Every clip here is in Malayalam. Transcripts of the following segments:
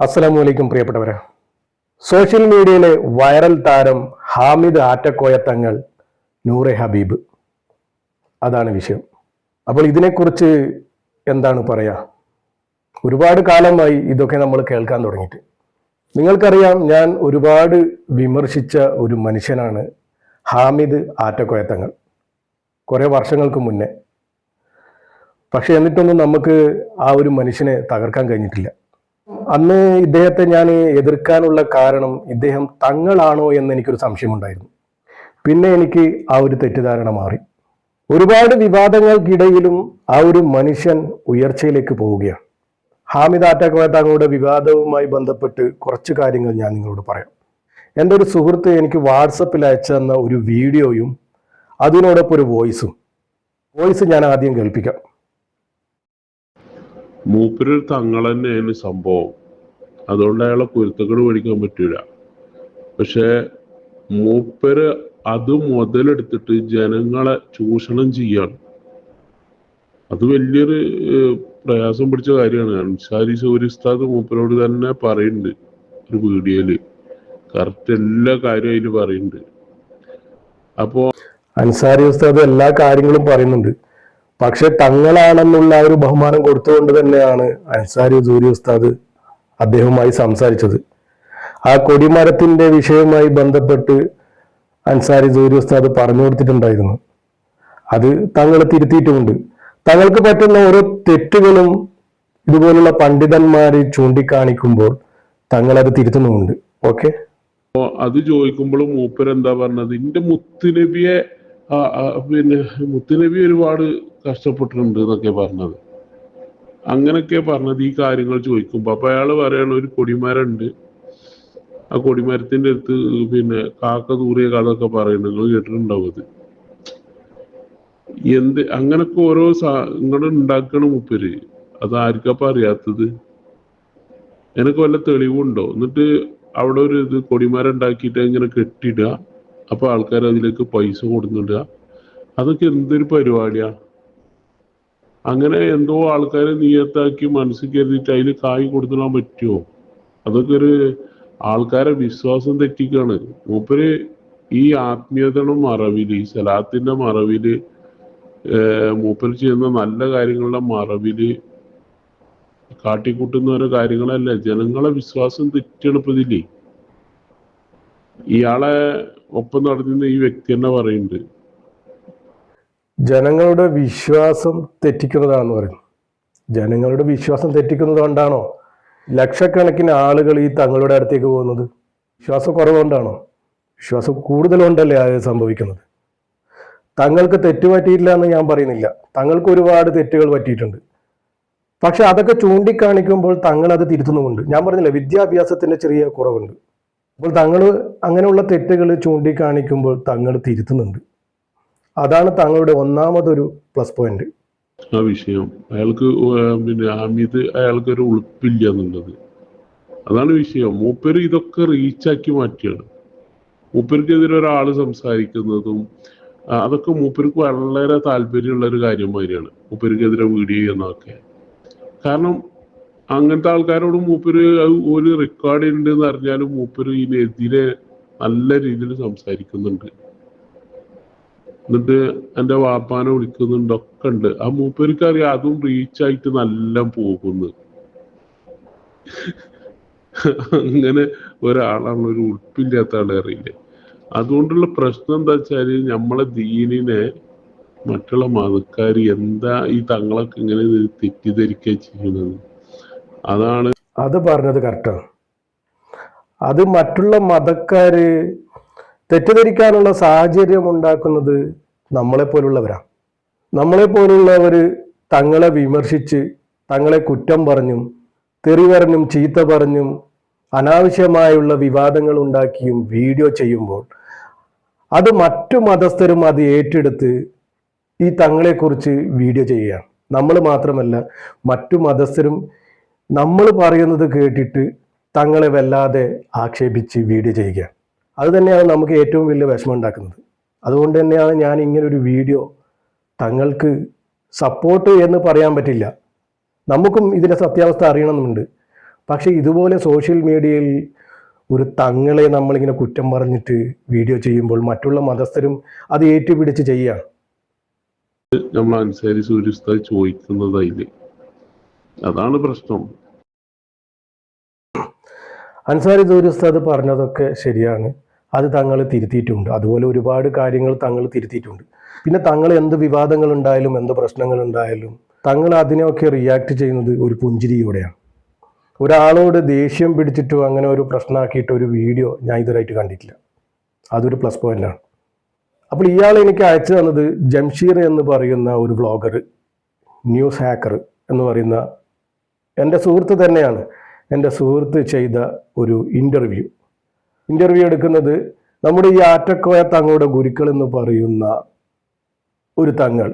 അസ്സലാമു അലൈക്കും പ്രിയപ്പെട്ടവരെ. സോഷ്യൽ മീഡിയയിലെ വൈറൽ താരം ഹാമിദ് ആറ്റക്കോയ തങ്ങൾ നൂറെ ഹബീബ്. അതാണ് വിഷയം. അപ്പോൾ ഇതിനെക്കുറിച്ച് എന്താണ് പറയാ? ഒരുപാട് കാലമായി ഇതൊക്കെ നമ്മൾ കേൾക്കാൻ തുടങ്ങിയിട്ട്. നിങ്ങൾക്കറിയാം ഞാൻ ഒരുപാട് വിമർശിച്ച ഒരു മനുഷ്യനാണ് ഹാമിദ് ആറ്റക്കോയ തങ്ങൾ. കുറേ വർഷങ്ങൾക്ക് മുന്നേ. പക്ഷെ എന്നിട്ടൊന്നും നമുക്ക് ആ ഒരു മനുഷ്യനെ തകർക്കാൻ കഴിഞ്ഞിട്ടില്ല. അന്ന് ഇദ്ദേഹത്തെ ഞാൻ എതിർക്കാനുള്ള കാരണം ഇദ്ദേഹം തങ്ങളാണോ എന്ന് എനിക്കൊരു സംശയമുണ്ടായിരുന്നു. പിന്നെ എനിക്ക് ആ ഒരു തെറ്റിദ്ധാരണ മാറി. ഒരുപാട് വിവാദങ്ങൾക്കിടയിലും ആ ഒരു മനുഷ്യൻ ഉയർച്ചയിലേക്ക് പോവുകയാണ്. ഹാമിദ് ആറ്റാക്കോയ തങ്ങളുടെ വിവാദവുമായി ബന്ധപ്പെട്ട് കുറച്ച് കാര്യങ്ങൾ ഞാൻ നിങ്ങളോട് പറയാം. എന്റെ ഒരു സുഹൃത്ത് എനിക്ക് വാട്സപ്പിൽ അയച്ചു തന്ന ഒരു വീഡിയോയും അതിനോടൊപ്പം ഒരു വോയിസും. വോയിസ് ഞാൻ ആദ്യം കേൾപ്പിക്കാം. മൂപ്പര് തങ്ങൾ തന്നെയാണ് സംഭവം. അതുകൊണ്ട് അയാളെ കുരുത്തക്കേട് പഠിക്കാൻ പറ്റൂല. പക്ഷെ മൂപ്പര് അത് മുതലെടുത്തിട്ട് ജനങ്ങളെ ചൂഷണം ചെയ്യാണ്. അത് വലിയൊരു പ്രയാസം പിടിച്ച കാര്യമാണ്. അൻസാരി സൂര്യസ്താദ് മൂപ്പരോട് തന്നെ പറയുന്നുണ്ട് ഒരു വീഡിയോയിൽ. കറക്റ്റ് എല്ലാ കാര്യവും അതിൽ പറയുന്നുണ്ട് അപ്പോ അൻസാരി ഉസ്താദ് എല്ലാ കാര്യങ്ങളും പറയുന്നുണ്ട്. പക്ഷെ തങ്ങളാണെന്നുള്ള ഒരു ബഹുമാനം കൊടുത്തുകൊണ്ട് തന്നെയാണ് അൻസാരി സൂര്യ ഉസ്താദ് അദ്ദേഹവുമായി സംസാരിച്ചത്. ആ കൊടിമരത്തിന്റെ വിഷയവുമായി ബന്ധപ്പെട്ട് അൻസാരി സൂര്യ ഉസ്താദ് പറഞ്ഞു കൊടുത്തിട്ടുണ്ടായിരുന്നു. അത് തങ്ങൾ തിരുത്തിയിട്ടുമുണ്ട്. തങ്ങൾക്ക് പറ്റുന്ന ഓരോ തെറ്റുകളും ഇതുപോലുള്ള പണ്ഡിതന്മാര് ചൂണ്ടിക്കാണിക്കുമ്പോൾ തങ്ങൾ അത് തിരുത്തുന്നുമുണ്ട്. ഓക്കെ? അത് ചോദിക്കുമ്പോഴും മൂപ്പർ എന്താ പറഞ്ഞത്? എന്റെ മുത്തുനബിയെ പിന്നെ മുത്തുനബി ഒരുപാട് കഷ്ടപ്പെട്ടിട്ടുണ്ട് എന്നൊക്കെ പറഞ്ഞത്. അങ്ങനൊക്കെ പറഞ്ഞത് ഈ കാര്യങ്ങൾ ചോദിക്കുമ്പോ അപ്പൊ അയാൾ പറയണ ഒരു കൊടിമരമുണ്ട് ആ കൊടിമരത്തിന്റെ അടുത്ത് പിന്നെ കാക്ക തൂറിയ കഥ ഒക്കെ പറയുന്നത് നിങ്ങൾ കേട്ടിട്ടുണ്ടാവും അത്. എന്ത് അങ്ങനൊക്കെ ഓരോ ഇങ്ങോട്ട് ഉണ്ടാക്കണ മുപ്പര്. അത് ആർക്കപ്പ അറിയാത്തത്? എനിക്ക് വല്ല തെളിവുണ്ടോ? എന്നിട്ട് അവിടെ ഒരു ഇത് കൊടിമരം ഉണ്ടാക്കിയിട്ട് ഇങ്ങനെ കെട്ടിയിടുക. അപ്പൊ ആൾക്കാർ അതിലേക്ക് പൈസ കൊടുത്തിടുക അതൊക്കെ എന്തൊരു പരിപാടിയാ? അങ്ങനെ എന്തോ ആൾക്കാരെ നിയത്താക്കി മനസ്സിൽ കരുതിയിട്ട് അതിൽ കായ് കൊടുത്തിടാൻ പറ്റുമോ? അതൊക്കെ ഒരു ആൾക്കാരെ വിശ്വാസം തെറ്റിക്കാണ്. മൂപ്പര് ഈ ആത്മീയതയുടെ മറവിൽ ഈ സലാത്തിന്റെ മറവിൽ ഏർ മൂപ്പര് ചെയ്യുന്ന നല്ല കാര്യങ്ങളുടെ മറവിൽ കാട്ടിക്കൂട്ടുന്ന ഓരോ കാര്യങ്ങളല്ല? ജനങ്ങളെ വിശ്വാസം ഇതില്ലേ ഇയാളെ ഒപ്പം നടത്തുന്ന ഈ വ്യക്തി തന്നെ പറയുന്നുണ്ട്. ജനങ്ങളുടെ വിശ്വാസം തെറ്റിക്കുന്നതാണെന്ന് പറയുന്നു. ജനങ്ങളുടെ വിശ്വാസം തെറ്റിക്കുന്നത് കൊണ്ടാണോ ലക്ഷക്കണക്കിന് ആളുകൾ ഈ തങ്ങളുടെ അടുത്തേക്ക് പോകുന്നത്? വിശ്വാസം കുറവുകൊണ്ടാണോ? വിശ്വാസം കൂടുതലുകൊണ്ടല്ലേ അത് സംഭവിക്കുന്നത്? തങ്ങൾക്ക് തെറ്റുപറ്റിയിട്ടില്ല എന്ന് ഞാൻ പറയുന്നില്ല. തങ്ങൾക്ക് ഒരുപാട് തെറ്റുകൾ പറ്റിയിട്ടുണ്ട്. പക്ഷെ അതൊക്കെ ചൂണ്ടിക്കാണിക്കുമ്പോൾ തങ്ങൾ അത് തിരുത്തുന്നുമുണ്ട്. ഞാൻ പറഞ്ഞില്ല വിദ്യാഭ്യാസത്തിന്റെ ചെറിയ കുറവുണ്ട്. അപ്പോൾ തങ്ങൾ അങ്ങനെയുള്ള തെറ്റുകൾ ചൂണ്ടിക്കാണിക്കുമ്പോൾ തങ്ങൾ തിരുത്തുന്നുണ്ട്. അതാണ് താങ്കളുടെ ഒന്നാമതൊരു പ്ലസ് പോയിന്റ്. ആ വിഷയം. അയാൾക്ക് പിന്നെ അമിത് അയാൾക്ക് ഒരു ഉളുപ്പില്ല എന്നുള്ളത്. അതാണ് വിഷയം. മൂപ്പര് ഇതൊക്കെ റീച്ചാക്കി മാറ്റിയാണ്. മൂപ്പർക്കെതിരെ ഒരാൾ സംസാരിക്കുന്നതും അതൊക്കെ മൂപ്പർക്ക് വളരെ താല്പര്യമുള്ള ഒരു കാര്യം മാതിരിയാണ്. മൂപ്പർക്കെതിരെ വീഡിയോ ചെയ്യുന്നതൊക്കെ. കാരണം അങ്ങനത്തെ ആൾക്കാരോട് മൂപ്പര് ഒരു റെക്കോർഡ് ഉണ്ട് എന്ന് അറിഞ്ഞാലും മൂപ്പര് ഇതിനെതിരെ നല്ല രീതിയിൽ സംസാരിക്കുന്നുണ്ട്. എന്നിട്ട് എന്റെ വാപ്പാനെ വിളിക്കുന്നുണ്ട് ഒക്കെ ഉണ്ട് ആ മൂപ്പേർക്ക് അറിയാം അതും റീച്ചായിട്ട് നല്ല പോകുന്നു. അങ്ങനെ ഒരാളാണ് ഒരു ഉൾപ്പില്ലാത്ത ആളെ അറിയില്ലേ. അതുകൊണ്ടുള്ള പ്രശ്നം എന്താ വെച്ചാൽ നമ്മളെ ദീനിനെ മറ്റുള്ള മതക്കാർ എന്താ ഈ തങ്ങളൊക്കെ ഇങ്ങനെ തെറ്റിദ്ധരിക്കുക ചെയ്യുന്നത് അതാണ് അത് പറഞ്ഞത് കറക്റ്റാ അത് മറ്റുള്ള മതക്കാര് തെറ്റിദ്ധരിക്കാനുള്ള സാഹചര്യം ഉണ്ടാക്കുന്നത് നമ്മളെ പോലുള്ളവരാ നമ്മളെ പോലുള്ളവര് തങ്ങളെ വിമർശിച്ച് തങ്ങളെ കുറ്റം പറഞ്ഞും തെറി പറഞ്ഞും ചീത്ത പറഞ്ഞും അനാവശ്യമായുള്ള വിവാദങ്ങൾ ഉണ്ടാക്കിയും വീഡിയോ ചെയ്യുമ്പോൾ അത് മറ്റു മതസ്ഥരും അത് ഏറ്റെടുത്ത് ഈ തങ്ങളെക്കുറിച്ച് വീഡിയോ ചെയ്യുകയാണ്. നമ്മൾ മാത്രമല്ല മറ്റു മതസ്ഥരും നമ്മൾ പറയുന്നത് കേട്ടിട്ട് തങ്ങളെ വല്ലാതെ ആക്ഷേപിച്ച് വീഡിയോ ചെയ്യുകയാണ്. അത് തന്നെയാണ് നമുക്ക് ഏറ്റവും വലിയ വിഷമം ഉണ്ടാക്കുന്നത്. അതുകൊണ്ട് തന്നെയാണ് ഞാൻ ഇങ്ങനൊരു വീഡിയോ തങ്ങൾക്ക് സപ്പോർട്ട് എന്ന് പറയാൻ പറ്റില്ല. നമുക്കും ഇതിന്റെ സത്യാവസ്ഥ അറിയണമെന്നുണ്ട്. പക്ഷേ ഇതുപോലെ സോഷ്യൽ മീഡിയയിൽ ഒരു തങ്ങളെ നമ്മളിങ്ങനെ കുറ്റം പറഞ്ഞിട്ട് വീഡിയോ ചെയ്യുമ്പോൾ മറ്റുള്ള മതസ്ഥരും അത് ഏറ്റുപിടിച്ച് ചെയ്യുകയാണ് നമ്മൾ അൻസാരി സൂര്യസ്ഥ ചോദിക്കുന്നത് അതാണ് പ്രശ്നം. അൻസാരി ദൂരസ്താദ് പറഞ്ഞതൊക്കെ ശരിയാണ്. അത് തങ്ങൾ തിരുത്തിയിട്ടുണ്ട്. അതുപോലെ ഒരുപാട് കാര്യങ്ങൾ തങ്ങൾ തിരുത്തിയിട്ടുണ്ട്. പിന്നെ തങ്ങൾ എന്ത് വിവാദങ്ങൾ ഉണ്ടായാലും എന്ത് പ്രശ്നങ്ങൾ ഉണ്ടായാലും തങ്ങൾ അതിനെയൊക്കെ റിയാക്ട് ചെയ്യുന്നത് ഒരു പുഞ്ചിരിയോടെയാണ്. ഒരാളോട് ദേഷ്യം പിടിച്ചിട്ടോ അങ്ങനെ ഒരു പ്രശ്നമാക്കിയിട്ട് ഒരു വീഡിയോ ഞാൻ ഇതുവരായിട്ട് കണ്ടിട്ടില്ല. അതൊരു പ്ലസ് പോയിന്റാണ് അപ്പോൾ ഇയാൾ എനിക്ക് അയച്ചു തന്നത് ജംഷീർ എന്ന് പറയുന്ന ഒരു വ്ളോഗർ ന്യൂസ് ഹാക്കർ എന്ന് പറയുന്ന എന്റെ സുഹൃത്ത് തന്നെയാണ് എന്റെ സുഹൃത്ത് ചെയ്ത ഒരു ഇന്റർവ്യൂ ഇന്റർവ്യൂ എടുക്കുന്നത് നമ്മുടെ ഈ ആറ്റക്കോയ തങ്ങളുടെ ഗുരുക്കൾ എന്ന് പറയുന്ന ഒരു തങ്ങൾ.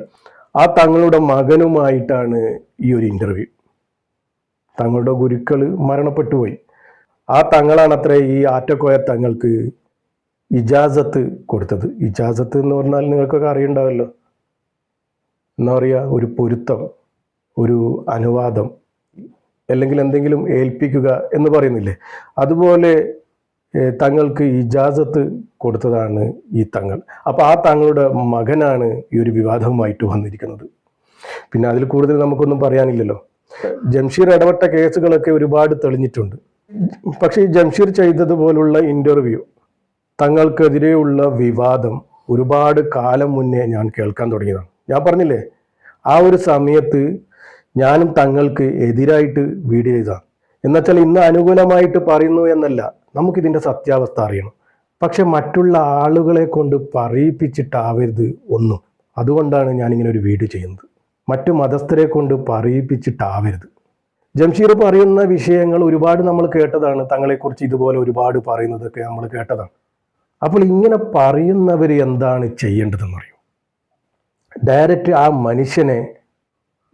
ആ തങ്ങളുടെ മകനുമായിട്ടാണ് ഈ ഒരു ഇന്റർവ്യൂ. തങ്ങളുടെ ഗുരുക്കൾ മരണപ്പെട്ടു പോയി. ആ തങ്ങളാണ് അത്ര ഈ ആറ്റക്കോയ തങ്ങൾക്ക് ഇജാസത്ത് കൊടുത്തത്. ഇജാസത്ത് എന്ന് പറഞ്ഞാൽ നിങ്ങൾക്കൊക്കെ അറിയണ്ടാവല്ലോ. എന്താ പറയുക? ഒരു പൊരുത്തം ഒരു അനുവാദം അല്ലെങ്കിൽ എന്തെങ്കിലും ഏൽപ്പിക്കുക എന്ന് പറയുന്നില്ലേ? അതുപോലെ തങ്ങൾക്ക് ഇജാസത്ത് കൊടുത്തതാണ് ഈ തങ്ങൾ. അപ്പോൾ ആ തങ്ങളുടെ മകനാണ് ഈ ഒരു വിവാദവുമായിട്ട് വന്നിരിക്കുന്നത്. പിന്നെ അതിൽ കൂടുതൽ നമുക്കൊന്നും പറയാനില്ലല്ലോ. ജംഷീർ ഇടപെട്ട കേസുകളൊക്കെ ഒരുപാട് തെളിഞ്ഞിട്ടുണ്ട്. പക്ഷേ ഈ ജംഷീർ ചെയ്തതുപോലുള്ള ഇന്റർവ്യൂ തങ്ങൾക്കെതിരെയുള്ള വിവാദം ഒരുപാട് കാലം മുന്നേ ഞാൻ കേൾക്കാൻ തുടങ്ങിയതാണ്. ഞാൻ പറഞ്ഞില്ലേ ആ ഒരു സമയത്ത് ഞാനും തങ്ങൾക്ക് എതിരായിട്ട് വീഡിയോ ചെയ്തതാണ്. എന്നുവെച്ചാൽ ഇന്ന് അനുകൂലമായിട്ട് പറയുന്നു എന്നല്ല നമുക്കിതിന്റെ സത്യാവസ്ഥ അറിയണം. പക്ഷെ മറ്റുള്ള ആളുകളെ കൊണ്ട് പറയിപ്പിച്ചിട്ടാവരുത് ഒന്നും. അതുകൊണ്ടാണ് ഞാനിങ്ങനെ ഒരു വീട് ചെയ്യുന്നത്. മറ്റു മതസ്ഥരെ കൊണ്ട് പറയിപ്പിച്ചിട്ടാവരുത്. ജംഷീർ പറയുന്ന വിഷയങ്ങൾ ഒരുപാട് നമ്മൾ കേട്ടതാണ്. തങ്ങളെക്കുറിച്ച് ഇതുപോലെ ഒരുപാട് പറയുന്നതൊക്കെ നമ്മൾ കേട്ടതാണ്. അപ്പോൾ ഇങ്ങനെ പറയുന്നവർ എന്താണ് ചെയ്യേണ്ടതെന്ന് അറിയും ഡയറക്റ്റ് ആ മനുഷ്യനെ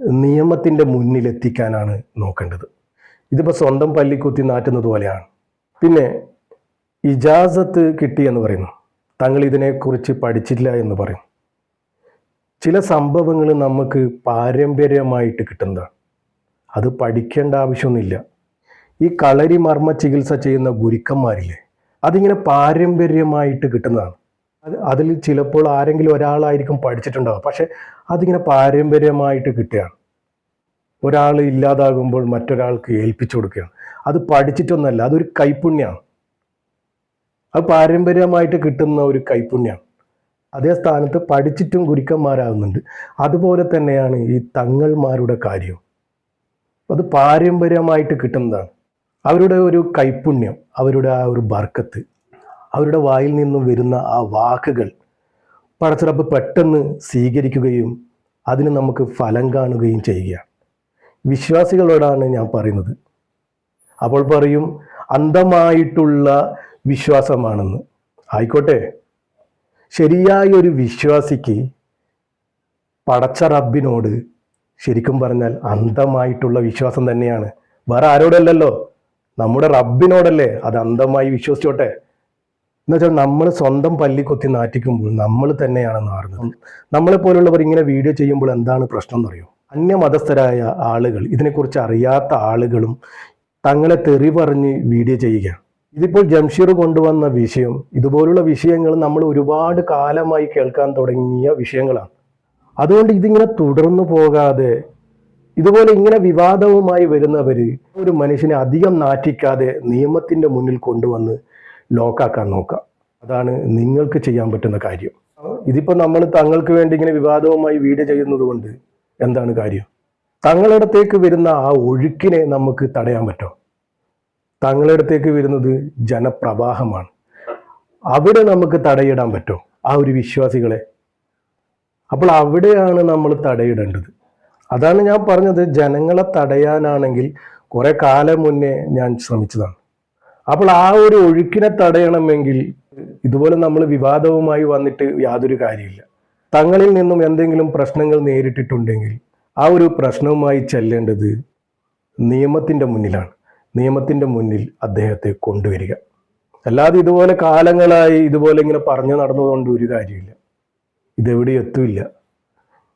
നിയമത്തിന്റെ മുന്നിലെത്തിക്കാനാണ് നോക്കേണ്ടത്. ഇതിപ്പോൾ സ്വന്തം പല്ലിക്കുത്തി നാറ്റുന്നത് പോലെയാണ്. പിന്നെ ഇജാസത്ത് കിട്ടി എന്ന് പറയുന്നു. തങ്ങൾ ഇതിനെക്കുറിച്ച് പഠിച്ചില്ല എന്ന് പറയും ചില സംഭവങ്ങൾ നമുക്ക് പാരമ്പര്യമായിട്ട് കിട്ടുന്നതാണ് അത് പഠിക്കേണ്ട ആവശ്യമൊന്നുമില്ല. ഈ കളരി മർമ്മ ചികിത്സ ചെയ്യുന്ന ഗുരുക്കന്മാരില്ലേ അതിങ്ങനെ പാരമ്പര്യമായിട്ട് കിട്ടുന്നതാണ്. അത് അതിൽ ചിലപ്പോൾ ആരെങ്കിലും ഒരാളായിരിക്കും പഠിച്ചിട്ടുണ്ടാവുക. പക്ഷെ അതിങ്ങനെ പാരമ്പര്യമായിട്ട് കിട്ടുകയാണ്. ഒരാൾ ഇല്ലാതാകുമ്പോൾ മറ്റൊരാൾക്ക് ഏൽപ്പിച്ചു കൊടുക്കുകയാണ്. അത് പഠിച്ചിട്ടൊന്നല്ല അതൊരു കൈപ്പുണ്യമാണ് അത് പാരമ്പര്യമായിട്ട് കിട്ടുന്ന ഒരു കൈപ്പുണ്യമാണ് അതേ സ്ഥാനത്ത് പഠിച്ചിട്ടും ഗുരുക്കന്മാരാകുന്നുണ്ട്. അതുപോലെ തന്നെയാണ് ഈ തങ്ങൾമാരുടെ കാര്യം. അത് പാരമ്പര്യമായിട്ട് കിട്ടുന്നതാണ്. അവരുടെ ഒരു കൈപ്പുണ്യം അവരുടെ ആ ഒരു ബർക്കത്ത് അവരുടെ വായിൽ നിന്നും വരുന്ന ആ വാക്കുകൾ പടച്ചിറപ്പ് പെട്ടെന്ന് സ്വീകരിക്കുകയും അതിന് നമുക്ക് ഫലം കാണുകയും ചെയ്യുകയാണ്. വിശ്വാസികളോടാണ് ഞാൻ പറയുന്നത്. അപ്പോൾ പറയും അന്ധമായിട്ടുള്ള വിശ്വാസമാണെന്ന്. ആയിക്കോട്ടെ. ശരിയായ ഒരു വിശ്വാസിക്ക് പടച്ച റബ്ബിനോട് ശരിക്കും പറഞ്ഞാൽ അന്ധമായിട്ടുള്ള വിശ്വാസം തന്നെയാണ്. വേറെ ആരോടല്ലല്ലോ? നമ്മുടെ റബ്ബിനോടല്ലേ അത് അന്ധമായി വിശ്വസിച്ചോട്ടെ? എന്നുവെച്ചാൽ നമ്മൾ സ്വന്തം പല്ലി കൊത്തി നാറ്റിക്കുമ്പോൾ നമ്മൾ തന്നെയാണ് നാറുന്നത്. നമ്മളെ പോലുള്ളവർ ഇങ്ങനെ വീഡിയോ ചെയ്യുമ്പോൾ എന്താണ് പ്രശ്നം എന്ന് എന്നറിയോ? അന്യമതസ്ഥരായ ആളുകൾ ഇതിനെക്കുറിച്ച് അറിയാത്ത ആളുകളും തങ്ങളെ തെറി പറഞ്ഞ് വീഡിയോ ചെയ്യുക. ഇതിപ്പോൾ ജംഷീർ കൊണ്ടുവന്ന വിഷയം ഇതുപോലുള്ള വിഷയങ്ങൾ നമ്മൾ ഒരുപാട് കാലമായി കേൾക്കാൻ തുടങ്ങിയ വിഷയങ്ങളാണ്. അതുകൊണ്ട് ഇതിങ്ങനെ തുടർന്നു പോകാതെ ഇതുപോലെ ഇങ്ങനെ വിവാദവുമായി വരുന്നവർ ഒരു മനുഷ്യനെ അധികം നാറ്റിക്കാതെ നിയമത്തിന്റെ മുന്നിൽ കൊണ്ടുവന്ന് ലോക്കാക്കാൻ നോക്കാം അതാണ് നിങ്ങൾക്ക് ചെയ്യാൻ പറ്റുന്ന കാര്യം. ഇതിപ്പോൾ നമ്മൾ തങ്ങൾക്ക് വേണ്ടി ഇങ്ങനെ വിവാദവുമായി വീഡിയോ ചെയ്യുന്നത് കൊണ്ട് എന്താണ് കാര്യം? തങ്ങളിടത്തേക്ക് വരുന്ന ആ ഒഴുക്കിനെ നമുക്ക് തടയാൻ പറ്റും തങ്ങളിടത്തേക്ക് വരുന്നത് ജനപ്രവാഹമാണ്. അവിടെ നമുക്ക് തടയിടാൻ പറ്റും ആ ഒരു വിശ്വാസികളെ. അപ്പോൾ അവിടെയാണ് നമ്മൾ തടയിടേണ്ടത്. അതാണ് ഞാൻ പറഞ്ഞത്. ജനങ്ങളെ തടയാനാണെങ്കിൽ കുറെ കാലം മുന്നേ ഞാൻ ശ്രമിച്ചതാണ്. അപ്പോൾ ആ ഒരു ഒഴുക്കിനെ തടയണമെങ്കിൽ ഇതുപോലെ നമ്മൾ വിവാദവുമായി വന്നിട്ട് യാതൊരു കാര്യമില്ല. തങ്ങളിൽ നിന്നും എന്തെങ്കിലും പ്രശ്നങ്ങൾ നേരിട്ടിട്ടുണ്ടെങ്കിൽ ആ ഒരു പ്രശ്നവുമായി ചെല്ലേണ്ടത് നിയമത്തിന്റെ മുന്നിലാണ്. നിയമത്തിന്റെ മുന്നിൽ അദ്ദേഹത്തെ കൊണ്ടുവരിക. അല്ലാതെ ഇതുപോലെ കാലങ്ങളായി ഇതുപോലെ ഇങ്ങനെ പറഞ്ഞു നടന്നതുകൊണ്ട് ഒരു കാര്യമില്ല. ഇതെവിടെ എത്തില്ല.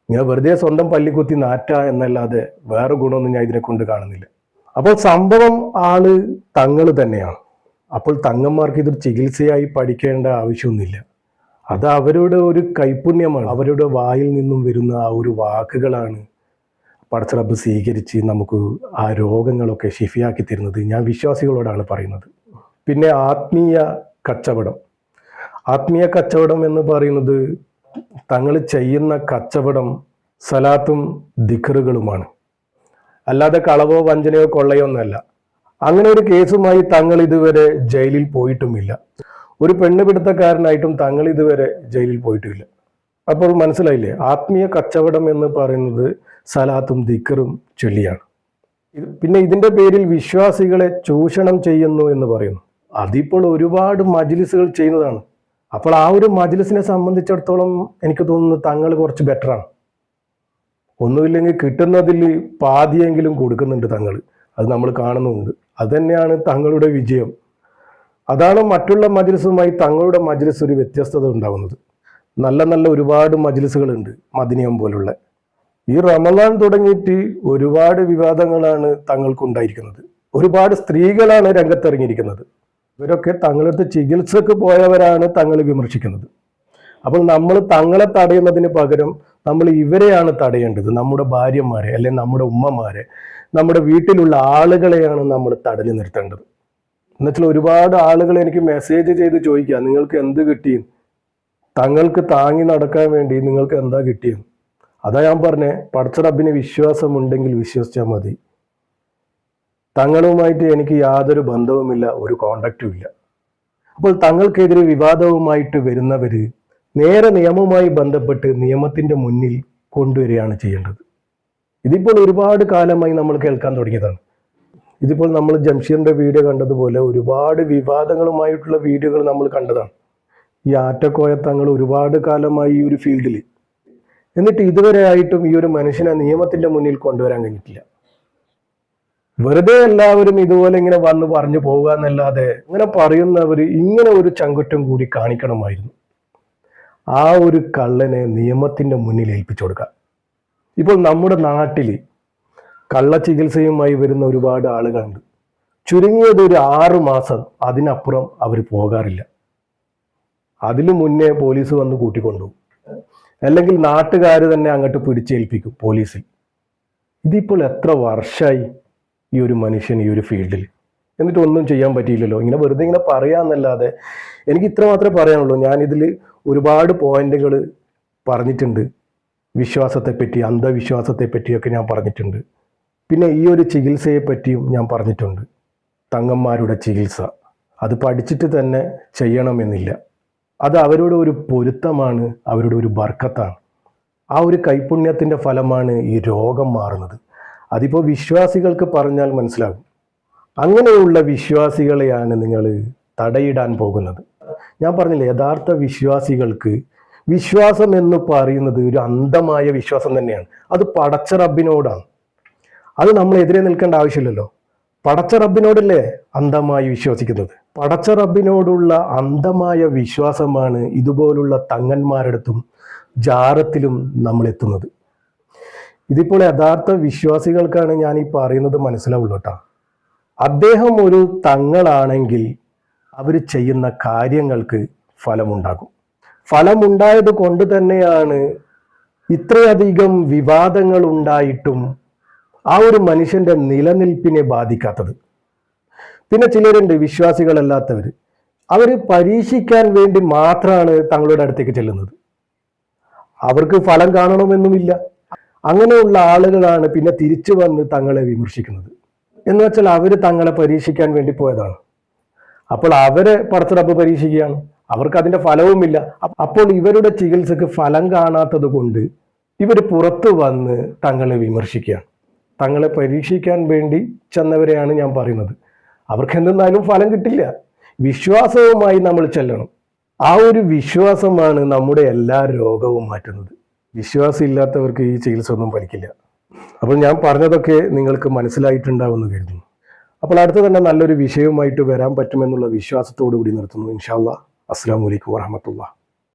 ഇങ്ങനെ വെറുതെ സ്വന്തം പല്ലിക്കുത്തി നാറ്റ എന്നല്ലാതെ വേറെ ഗുണമൊന്നും ഞാൻ ഇതിനെ കൊണ്ട് കാണുന്നില്ല. അപ്പോൾ സംഭവം ആൾ തങ്ങൾ തന്നെയാണ്. അപ്പോൾ തങ്ങന്മാർക്ക് ഇതൊരു ചികിത്സയായി പഠിക്കേണ്ട ആവശ്യമൊന്നുമില്ല. അത് അവരുടെ ഒരു കൈപുണ്യമാണ്. അവരുടെ വായിൽ നിന്നും വരുന്ന ആ ഒരു വാക്കുകളാണ് പടച്ചറബ് സ്വീകരിച്ച് നമുക്ക് ആ രോഗങ്ങളൊക്കെ ഷിഫിയാക്കി തരുന്നത് ഞാൻ വിശ്വാസികളോടാണ് പറയുന്നത്. പിന്നെ ആത്മീയ കച്ചവടം. ആത്മീയ കച്ചവടം എന്ന് പറയുന്നത് തങ്ങൾ ചെയ്യുന്ന കച്ചവടം സലാത്തും ദിഖറുകളുമാണ്. അല്ലാതെ കളവോ വഞ്ചനയോ കൊള്ളയോ ഒന്നല്ല. അങ്ങനെ ഒരു കേസുമായി തങ്ങൾ ഇതുവരെ ജയിലിൽ പോയിട്ടുമില്ല. ഒരു പെണ്ണുപിടുത്തക്കാരനായിട്ടും തങ്ങൾ ഇതുവരെ ജയിലിൽ പോയിട്ടുമില്ല. അപ്പോൾ മനസ്സിലായില്ലേ? ആത്മീയ കച്ചവടം എന്ന് പറയുന്നത് സലാത്തും ദിക്കറും ചൊല്ലിയാണ്. പിന്നെ ഇതിന്റെ പേരിൽ വിശ്വാസികളെ ചൂഷണം ചെയ്യുന്നു എന്ന് പറയുന്നു. അതിപ്പോൾ ഒരുപാട് മജ്ലിസുകൾ ചെയ്യുന്നതാണ്. അപ്പോൾ ആ ഒരു മജ്ലിസിനെ സംബന്ധിച്ചിടത്തോളം എനിക്ക് തോന്നുന്നു തങ്ങൾ കുറച്ച് ബെറ്ററാണ് ഒന്നുമില്ലെങ്കിൽ കിട്ടുന്നതിൽ പാതിയെങ്കിലും കൊടുക്കുന്നുണ്ട് തങ്ങൾ. അത് നമ്മൾ കാണുന്നുണ്ട്. അത് തന്നെയാണ് തങ്ങളുടെ വിജയം. അതാണ് മറ്റുള്ള മജ്ലിസുമായി തങ്ങളുടെ മജ്ലിസ് ഒരു വ്യത്യസ്തത ഉണ്ടാകുന്നത് നല്ല നല്ല ഒരുപാട് മജ്ലിസുകളുണ്ട് മദിനിയം പോലുള്ള. ഈ റമദാൻ തുടങ്ങിയിട്ട് ഒരുപാട് വിവാദങ്ങളാണ് തങ്ങൾക്കുണ്ടായിരിക്കുന്നത്. ഒരുപാട് സ്ത്രീകളാണ് രംഗത്തിറങ്ങിയിരിക്കുന്നത്. ഇവരൊക്കെ തങ്ങളടുത്ത് ചികിത്സക്ക് പോയവരാണ് തങ്ങൾ വിമർശിക്കുന്നത്. അപ്പോൾ നമ്മൾ തങ്ങളെ തടയുന്നതിന് പകരം നമ്മൾ ഇവരെയാണ് തടയേണ്ടത്. നമ്മുടെ ഭാര്യമാരെ അല്ലെങ്കിൽ നമ്മുടെ ഉമ്മമാരെ നമ്മുടെ വീട്ടിലുള്ള ആളുകളെയാണ് നമ്മൾ തടഞ്ഞു നിർത്തേണ്ടത്. എന്നുവെച്ചാൽ ഒരുപാട് ആളുകൾ എനിക്ക് മെസ്സേജ് ചെയ്ത് ചോദിക്കുക നിങ്ങൾക്ക് എന്ത് കിട്ടി തങ്ങൾക്ക് താങ്ങി നടക്കാൻ വേണ്ടി നിങ്ങൾക്ക് എന്താ കിട്ടിയത് അതാ ഞാൻ പറഞ്ഞേ വിശ്വാസം വിശ്വാസമുണ്ടെങ്കിൽ വിശ്വസിച്ചാൽ മതി. തങ്ങളുമായിട്ട് എനിക്ക് യാതൊരു ബന്ധവുമില്ല ഒരു കോണ്ടാക്റ്റും ഇല്ല. അപ്പോൾ തങ്ങൾക്കെതിരെ വിവാദവുമായിട്ട് വരുന്നവർ നേരെ നിയമവുമായി ബന്ധപ്പെട്ട് നിയമത്തിന്റെ മുന്നിൽ കൊണ്ടുവരികയാണ് ചെയ്യേണ്ടത്. ഇതിപ്പോൾ ഒരുപാട് കാലമായി നമ്മൾ കേൾക്കാൻ തുടങ്ങിയതാണ്. ഇതിപ്പോൾ നമ്മൾ ജംഷീറിന്റെ വീഡിയോ കണ്ടതുപോലെ ഒരുപാട് വിവാദങ്ങളുമായിട്ടുള്ള വീഡിയോകൾ നമ്മൾ കണ്ടതാണ്. ഈ ആറ്റക്കോയ തങ്ങൾ ഒരുപാട് കാലമായി ഈ ഒരു ഫീൽഡിൽ എന്നിട്ട് ഇതുവരെ ആയിട്ടും ഈ ഒരു മനുഷ്യനെ നിയമത്തിന്റെ മുന്നിൽ കൊണ്ടുവരാൻ കഴിഞ്ഞിട്ടില്ല. വെറുതെ എല്ലാവരും ഇതുപോലെ ഇങ്ങനെ വന്ന് പറഞ്ഞു പോവുക എന്നല്ലാതെ ഇങ്ങനെ പറയുന്നവർ ഇങ്ങനെ ഒരു ചങ്കുറ്റം കൂടി കാണിക്കണമായിരുന്നു. ആ ഒരു കള്ളനെ നിയമത്തിന്റെ മുന്നിൽ ഏൽപ്പിച്ചു കൊടുക്കുക. ഇപ്പോൾ നമ്മുടെ നാട്ടിൽ കള്ള ചികിത്സയുമായി വരുന്ന ഒരുപാട് ആളുകളുണ്ട്. ചുരുങ്ങിയത് ഒരു ആറു മാസം അതിനപ്പുറം അവർ പോകാറില്ല. അതിനു മുന്നേ പോലീസ് വന്ന് കൂട്ടിക്കൊണ്ടുപോകും അല്ലെങ്കിൽ നാട്ടുകാർ തന്നെ അങ്ങോട്ട് പിടിച്ചേൽപ്പിക്കും പോലീസിൽ. ഇതിപ്പോൾ എത്ര വർഷമായി ഈ ഒരു മനുഷ്യൻ ഈ ഒരു ഫീൽഡിൽ? എന്നിട്ട് ഒന്നും ചെയ്യാൻ പറ്റിയില്ലല്ലോ. ഇങ്ങനെ വെറുതെ ഇങ്ങനെ പറയാമെന്നല്ലാതെ എനിക്ക് ഇത്ര മാത്രമേ പറയാനുള്ളൂ. ഞാനിതിൽ ഒരുപാട് പോയിന്റുകൾ പറഞ്ഞിട്ടുണ്ട്. വിശ്വാസത്തെ പറ്റി അന്ധവിശ്വാസത്തെ പറ്റിയൊക്കെ ഞാൻ പറഞ്ഞിട്ടുണ്ട്. പിന്നെ ഈ ഒരു ചികിത്സയെ പറ്റിയും ഞാൻ പറഞ്ഞിട്ടുണ്ട്. തങ്ങന്മാരുടെ ചികിത്സ. അത് പഠിച്ചിട്ട് തന്നെ ചെയ്യണമെന്നില്ല. അത് അവരുടെ ഒരു പൊരുത്തമാണ് അവരുടെ ഒരു ബർക്കത്താണ്. ആ ഒരു കൈപുണ്യത്തിന്റെ ഫലമാണ് ഈ രോഗം മാറുന്നത്. അതിപ്പോൾ വിശ്വാസികൾക്ക് പറഞ്ഞാൽ മനസ്സിലാകും. അങ്ങനെയുള്ള വിശ്വാസികളെയാണ് നിങ്ങൾ തടയിടാൻ പോകുന്നത്. ഞാൻ പറഞ്ഞില്ലേ യഥാർത്ഥ വിശ്വാസികൾക്ക് വിശ്വാസം എന്ന് പറയുന്നത് ഒരു അന്ധമായ വിശ്വാസം തന്നെയാണ്. അത് പടച്ച റബ്ബിനോടാണ്. അത് നമ്മൾ എതിരെ നിൽക്കേണ്ട ആവശ്യമില്ലല്ലോ. പടച്ച റബ്ബിനോടല്ലേ അന്ധമായി വിശ്വസിക്കുന്നത്? പടച്ച റബ്ബിനോടുള്ള അന്ധമായ വിശ്വാസമാണ് ഇതുപോലുള്ള തങ്ങന്മാരടുത്തും ജാറത്തിലും നമ്മൾ എത്തുന്നത് ഇതിപ്പോൾ യഥാർത്ഥ വിശ്വാസികൾക്കാണ് ഞാൻ ഈ പറയുന്നത് മനസ്സിലാവുള്ളൂ കേട്ടോ. അദ്ദേഹം ഒരു തങ്ങളാണെങ്കിൽ അവർ ചെയ്യുന്ന കാര്യങ്ങൾക്ക് ഫലമുണ്ടാകും. ഫലമുണ്ടായത് കൊണ്ട് തന്നെയാണ് ഇത്രയധികം വിവാദങ്ങൾ ഉണ്ടായിട്ടും ആ ഒരു മനുഷ്യന്റെ നിലനിൽപ്പിനെ ബാധിക്കാത്തത്. പിന്നെ ചിലരുണ്ട് വിശ്വാസികളല്ലാത്തവർ അവർ പരീക്ഷിക്കാൻ വേണ്ടി മാത്രമാണ് തങ്ങളുടെ അടുത്തേക്ക് ചെല്ലുന്നത്. അവർക്ക് ഫലം കാണണമെന്നുമില്ല. അങ്ങനെയുള്ള ആളുകളാണ് പിന്നെ തിരിച്ചു വന്ന് തങ്ങളെ വിമർശിക്കുന്നത്. എന്ന് വെച്ചാൽ അവർ തങ്ങളെ പരീക്ഷിക്കാൻ വേണ്ടി പോയതാണ്. അപ്പോൾ അവരെ പടച്ചിറപ്പ് പരീക്ഷിക്കുകയാണ്. അവർക്ക് അതിന്റെ ഫലവുമില്ല. അപ്പോൾ ഇവരുടെ ചികിത്സക്ക് ഫലം കാണാത്തത് കൊണ്ട് ഇവർ പുറത്തു വന്ന് തങ്ങളെ വിമർശിക്കുകയാണ്. തങ്ങളെ പരീക്ഷിക്കാൻ വേണ്ടി ചെന്നവരെയാണ് ഞാൻ പറയുന്നത്. അവർക്ക് എന്തെന്നാലും ഫലം കിട്ടില്ല. വിശ്വാസവുമായി നമ്മൾ ചെല്ലണം. ആ ഒരു വിശ്വാസമാണ് നമ്മുടെ എല്ലാ രോഗവും മാറ്റുന്നത്. വിശ്വാസം ഇല്ലാത്തവർക്ക് ഈ ചികിത്സ ഒന്നും ഫലിക്കില്ല. അപ്പോൾ ഞാൻ പറഞ്ഞതൊക്കെ നിങ്ങൾക്ക് മനസ്സിലായിട്ടുണ്ടാവുമെന്ന് കരുതുന്നു. അപ്പോൾ അടുത്ത തന്നെ നല്ലൊരു വിഷയവുമായിട്ട് വരാൻ പറ്റുമെന്നുള്ള വിശ്വാസത്തോടു കൂടി നിർത്തുന്നു ഇൻഷാല്ല അസ്സാം വലൈക്കും വാഹമത്തുള്ള